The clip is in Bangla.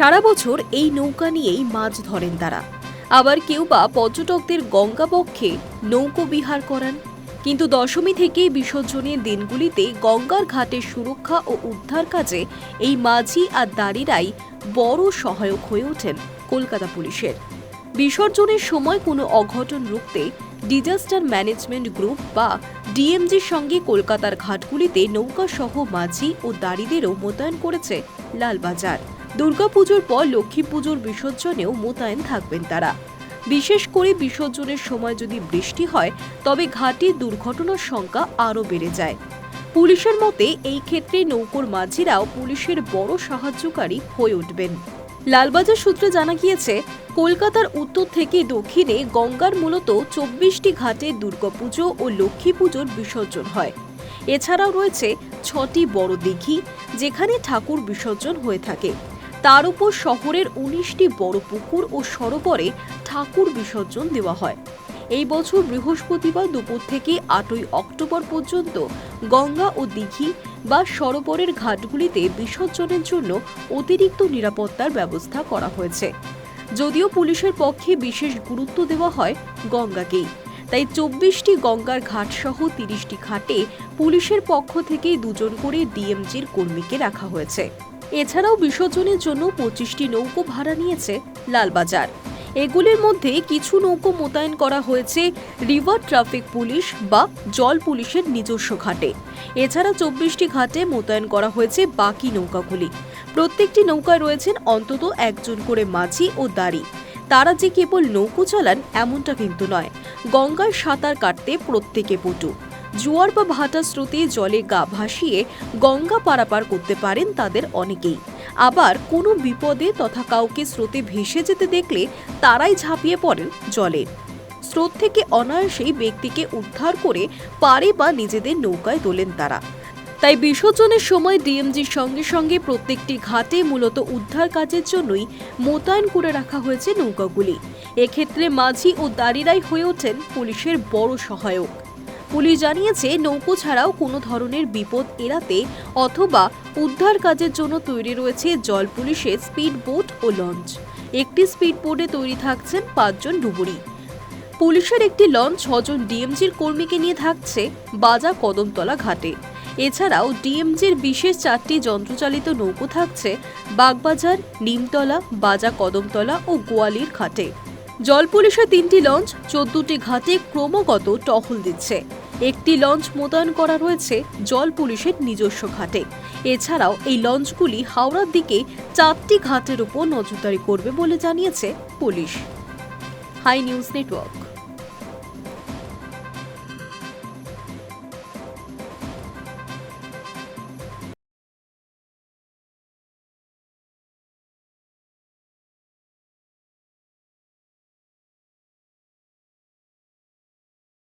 সারা বছর এই নৌকা নিয়েই মাছ ধরেন তারা। আবার কেউ বা পর্যটকদের গঙ্গা পক্ষে নৌকো বিহার করান। কিন্তু দশমী থেকে বিসর্জনের দিনগুলিতে গঙ্গার ঘাটের সুরক্ষা ও উদ্ধার কাজে এই মাঝি আর দাঁড়িরাই বড় সহায়ক হয়ে ওঠেন কলকাতা পুলিশের। বিসর্জনের সময় কোনো অঘটন রুখতে ডিজাস্টার ম্যানেজমেন্ট গ্রুপ বা ডিএমজির সঙ্গে কলকাতার ঘাটগুলিতে নৌকা সহ মাঝি ও দাড়িদেরও মোতায়েন করেছে লালবাজার। দুর্গাপুজোর পর লক্ষ্মী পুজোর বিসর্জনেও মোতায়েন থাকবেন তারা। বিশেষ করে বিসর্জনের সময় যদি বৃষ্টি হয়, তবে ঘাটে দুর্ঘটনার সংখ্যা আরও বেড়ে যায়। পুলিশের মতে, এই ক্ষেত্রে নৌকোর মাঝিরাও পুলিশের বড় সাহায্যকারী হয়ে উঠবেন। লালবাজার সূত্রে জানা গিয়েছে, কলকাতার উত্তর থেকে দক্ষিণে গঙ্গার মূলত চব্বিশটি ঘাটে দুর্গাপুজো ও লক্ষ্মী পুজোর বিসর্জন হয়। এছাড়াও রয়েছে ছটি বড় দিঘি যেখানে ঠাকুর বিসর্জন হয়ে থাকে। তার উপর শহরের উনিশটি বড় পুকুর ও সরোবরে ঠাকুর বিসর্জন দেওয়া হয়। এই বছর বৃহস্পতিবার দুপুর থেকে আটই অক্টোবর পর্যন্ত গঙ্গা ও দিঘি বা সরোবরের ঘাটগুলিতে বিসর্জনের জন্য অতিরিক্ত নিরাপত্তার ব্যবস্থা করা হয়েছে। যদিও পুলিশের পক্ষে বিশেষ গুরুত্ব দেওয়া হয় গঙ্গাকেই। তাই চব্বিশটি গঙ্গার ঘাটসহ তিরিশটি ঘাটে পুলিশের পক্ষ থেকে দুজন করে ডিএমজির কর্মীকে রাখা হয়েছে। এছাড়াও বিসর্জনের জন্য পঁচিশটি নৌকো ভাড়া নিয়েছে লালবাজার। এগুলির মধ্যে কিছু নৌকো মোতায়েন করা হয়েছে রিভার ট্রাফিক পুলিশ বা জল পুলিশের নিজস্ব ঘাটে। এছাড়া চব্বিশটি ঘাটে মোতায়েন করা হয়েছে বাকি নৌকাগুলি। প্রত্যেকটি নৌকায় রয়েছেন অন্তত একজন করে মাঝি ও দাড়ি। তারা যে কেবল নৌকো চালান, এমনটা কিন্তু নয়। গঙ্গায় সাঁতার কাটতে প্রত্যেকে পটু। জোয়ার বা ভাটা স্রোতে জলে গা ভাসিয়ে গঙ্গা পারাপার করতে পারেন তাদের অনেকেই। আবার কোনো বিপদে তথা কাউকে স্রোতে ভেসে যেতে দেখলে তারাই ঝাঁপিয়ে পড়েন জলে। স্রোত থেকে অনায়াসেই ব্যক্তিকে উদ্ধার করে পারে বা নিজেদের নৌকায় তোলেন তারা। তাই বিসর্জনের সময় ডিএমজির সঙ্গে সঙ্গে প্রত্যেকটি ঘাটে মূলত উদ্ধার কাজের জন্যই মোতায়েন করে রাখা হয়েছে নৌকাগুলি। এক্ষেত্রে মাঝি ও দাঁড়িরাই হয়ে ওঠেন পুলিশের বড় সহায়ক। পুলিশ জানিয়েছে, নৌকো ছাড়াও কোনো ধরনের বিপদ এড়াতে অথবা উদ্ধার কাজের জন্য তৈরি রয়েছে জল পুলিশের স্পিড বোট ও লঞ্চ। একটি স্পিড বোটে তৈরি থাকছেন পাঁচজন ডুবুরি। পুলিশের একটি লঞ্চ ছজন ডিএমজির কর্মীকে নিয়ে থাকছে বাজা কদমতলা ঘাটে। এছাড়াও ডিএমজির বিশেষ চারটি যন্ত্রচালিত নৌকো থাকছে বাগবাজার, নিমতলা বাজা কদমতলা ও গোয়ালির ঘাটে। জল পুলিশের তিনটি লঞ্চ, চোদ্দটি ঘাটে ক্রমাগত টহল দিচ্ছে। একটি লঞ্চ মোতায়েন করা রয়েছে জল পুলিশের নিজস্ব ঘাটে। এছাড়াও এই লঞ্চগুলি হাওড়ার দিকে চারটি ঘাটের উপর নজরদারি করবে বলে জানিয়েছে পুলিশ। High news network.